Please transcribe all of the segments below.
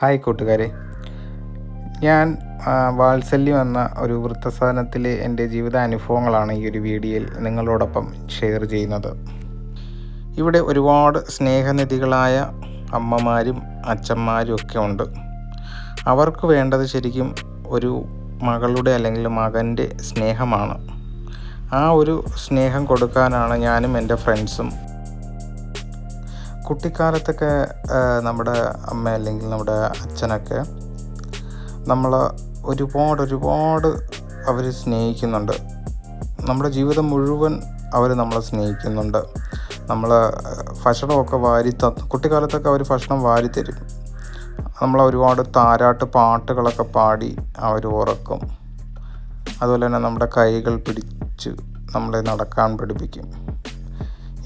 Hi കൂട്ടുകാരെ. ഞാൻ വാത്സല്യം എന്ന ഒരു വൃത്തസാധനത്തിലെ എന്റെ ജീവിതാനുഭവങ്ങളാണ് ഈ ഒരു വീഡിയോയിൽ നിങ്ങളോടൊപ്പം ഷെയർ ചെയ്യുന്നത്. ഇവിടെ ഒരുപാട് സ്നേഹനിധികളായ അമ്മമാരും അച്ഛന്മാരും ഒക്കെ ഉണ്ട്. അവർക്ക് വേണ്ടത് ശരിക്കും ഒരു മകളുടെ അല്ലെങ്കിൽ മകന്റെ സ്നേഹമാണ്. ആ ഒരു സ്നേഹം കൊടുക്കാനാണ് ഞാനും എന്റെ ഫ്രണ്ട്സും കുട്ടിക്കാലത്തൊക്കെ നമ്മുടെ അമ്മ അല്ലെങ്കിൽ നമ്മുടെ അച്ഛനൊക്കെ നമ്മൾ ഒരുപാട് ഒരുപാട് അവർ സ്നേഹിക്കുന്നുണ്ട്. നമ്മുടെ ജീവിതം മുഴുവൻ അവർ നമ്മളെ സ്നേഹിക്കുന്നുണ്ട്. നമ്മൾ ഭക്ഷണമൊക്കെ വാരി തന്ന് കുട്ടിക്കാലത്തൊക്കെ അവർ ഭക്ഷണം വാരി തരും. നമ്മൾ ഒരുപാട് താരാട്ട് പാട്ടുകളൊക്കെ പാടി അവർ ഉറക്കും. അതുപോലെ തന്നെ നമ്മുടെ കൈകൾ പിടിച്ച് നമ്മളെ നടക്കാൻ പഠിപ്പിക്കും.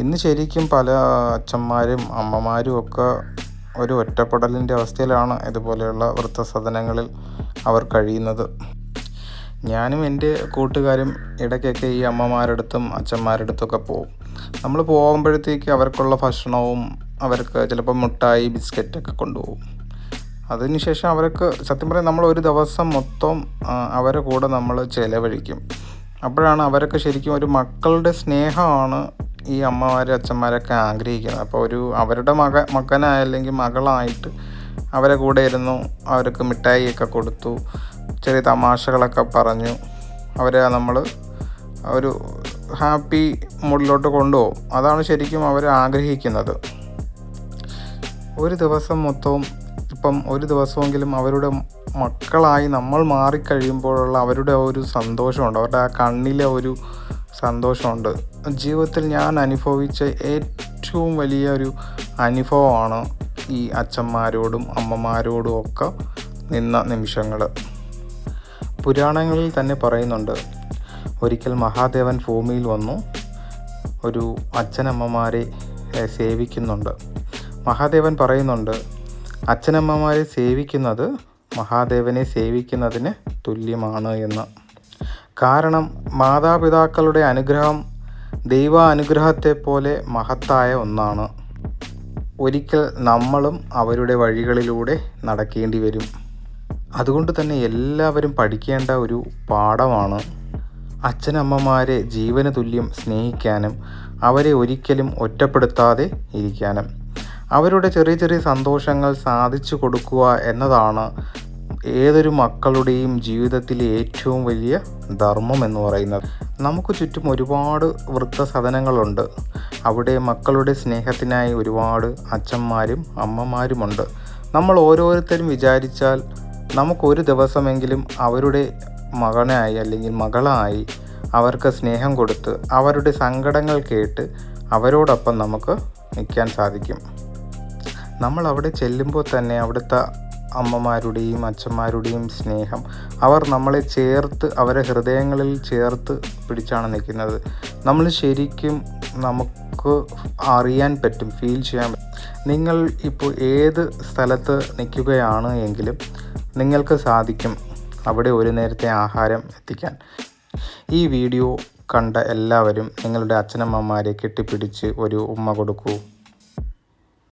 ഇന്ന് ശരിക്കും പല അച്ഛന്മാരും അമ്മമാരും ഒക്കെ ഒരു ഒറ്റപ്പെടലിന്റെ അവസ്ഥയിലാണ് ഇതുപോലെയുള്ള വൃദ്ധസദനങ്ങളിൽ അവർ കഴിയുന്നത്. ഞാനും എന്റെ കൂട്ടുകാരും ഇടയ്ക്കൊക്കെ ഈ അമ്മമാരടുത്തും അച്ഛന്മാരടുത്തൊക്കെ പോകും നമ്മൾ പോകുമ്പോഴത്തേക്ക് അവർക്കുള്ള ഭക്ഷണവും അവർക്ക് ചിലപ്പോൾ മുട്ടായി ബിസ്ക്കറ്റൊക്കെ കൊണ്ടുപോകും. അതിനുശേഷം അവർക്ക് സത്യം പറയാൻ നമ്മൾ ഒരു ദിവസം മൊത്തം അവരെ കൂടെ നമ്മൾ ചിലവഴിക്കും. അപ്പോഴാണ് അവരൊക്കെ ശരിക്കും ഒരു മക്കളുടെ സ്നേഹമാണ് ഈ അമ്മമാരും അച്ഛന്മാരൊക്കെ ആഗ്രഹിക്കുന്നത്. അപ്പോൾ ഒരു അവരുടെ മക മകനായല്ലെങ്കിൽ മകളായിട്ട് അവരെ കൂടെ ഇരുന്നു അവർക്ക് മിഠായിയൊക്കെ കൊടുത്തു ചെറിയ തമാശകളൊക്കെ പറഞ്ഞു. അവരെ നമ്മൾ ഒരു ഹാപ്പി മൂഡിലോട്ട് കൊണ്ടുപോകും. അതാണ് ശരിക്കും അവർ ആഗ്രഹിക്കുന്നത്. ഒരു ദിവസം മൊത്തവും ഇപ്പം ഒരു ദിവസമെങ്കിലും അവരുടെ മക്കളായി നമ്മൾ മാറിക്കഴിയുമ്പോഴുള്ള അവരുടെ ഒരു സന്തോഷമുണ്ട്. അവരുടെ ആ കണ്ണിലെ ഒരു സന്തോഷമുണ്ട്. ജീവിതത്തിൽ ഞാൻ അനുഭവിച്ച ഏറ്റവും വലിയ ഒരു അനുഭവമാണ് ഈ അച്ഛന്മാരോടും അമ്മമാരോടും ഒക്കെ നിന്ന നിമിഷങ്ങൾ പുരാണങ്ങളിൽ തന്നെ പറയുന്നുണ്ട് ഒരിക്കൽ മഹാദേവൻ ഭൂമിയിൽ വന്നു ഒരു അച്ഛനമ്മമാരെ സേവിക്കുന്നുണ്ട്. മഹാദേവൻ പറയുന്നുണ്ട് അച്ഛനമ്മമാരെ സേവിക്കുന്നത് മഹാദേവനെ സേവിക്കുന്നതിന് തുല്യമാണ് എന്ന്. കാരണം മാതാപിതാക്കളുടെ അനുഗ്രഹം ദൈവാനുഗ്രഹത്തെ പോലെ മഹത്തായ ഒന്നാണ്. ഒരിക്കൽ നമ്മളും അവരുടെ വഴികളിലൂടെ നടക്കേണ്ടി വരും. അതുകൊണ്ട് തന്നെ എല്ലാവരും പഠിക്കേണ്ട ഒരു പാഠമാണ് അച്ഛനമ്മമാരെ ജീവന് തുല്യം സ്നേഹിക്കാനും അവരെ ഒരിക്കലും ഒറ്റപ്പെടുത്താതെ ഇരിക്കാനും. അവരുടെ ചെറിയ ചെറിയ സന്തോഷങ്ങൾ സാധിച്ചു കൊടുക്കുക എന്നതാണ് ഏതൊരു മക്കളുടെയും ജീവിതത്തിലെ ഏറ്റവും വലിയ ധർമ്മം എന്ന് പറയുന്നത്. നമുക്ക് ചുറ്റും ഒരുപാട് വൃത്തസദനങ്ങളുണ്ട് അവിടെ മക്കളുടെ സ്നേഹത്തിനായി ഒരുപാട് അച്ഛന്മാരും അമ്മമാരുമുണ്ട്. നമ്മൾ ഓരോരുത്തരും വിചാരിച്ചാൽ നമുക്കൊരു ദിവസമെങ്കിലും അവരുടെ മകനായി അല്ലെങ്കിൽ മകളായി അവർക്ക് സ്നേഹം കൊടുത്ത് അവരുടെ സങ്കടങ്ങൾ കേട്ട് അവരോടൊപ്പം നമുക്ക് നിൽക്കാൻ സാധിക്കും. നമ്മൾ അവിടെ ചെല്ലുമ്പോൾ തന്നെ അവിടുത്തെ അമ്മമാരുടെയും അച്ഛന്മാരുടെയും സ്നേഹം. അവർ നമ്മളെ ചേർത്ത് അവരെ ഹൃദയങ്ങളിൽ ചേർത്ത് പിടിച്ചാണ് നിൽക്കുന്നത്. നമ്മൾ ശരിക്കും നമുക്ക് അറിയാൻ പറ്റും ഫീൽ ചെയ്യാൻ പറ്റും. നിങ്ങൾ ഇപ്പോൾ ഏത് സ്ഥലത്ത് നിൽക്കുകയാണ് എങ്കിലും നിങ്ങൾക്ക് സാധിക്കും അവിടെ ഒരു നേരത്തെ ആഹാരം എത്തിക്കാൻ. ഈ വീഡിയോ കണ്ട എല്ലാവരും നിങ്ങളുടെ അച്ഛനമ്മമാരെ കെട്ടിപ്പിടിച്ച് ഒരു ഉമ്മ കൊടുക്കൂ.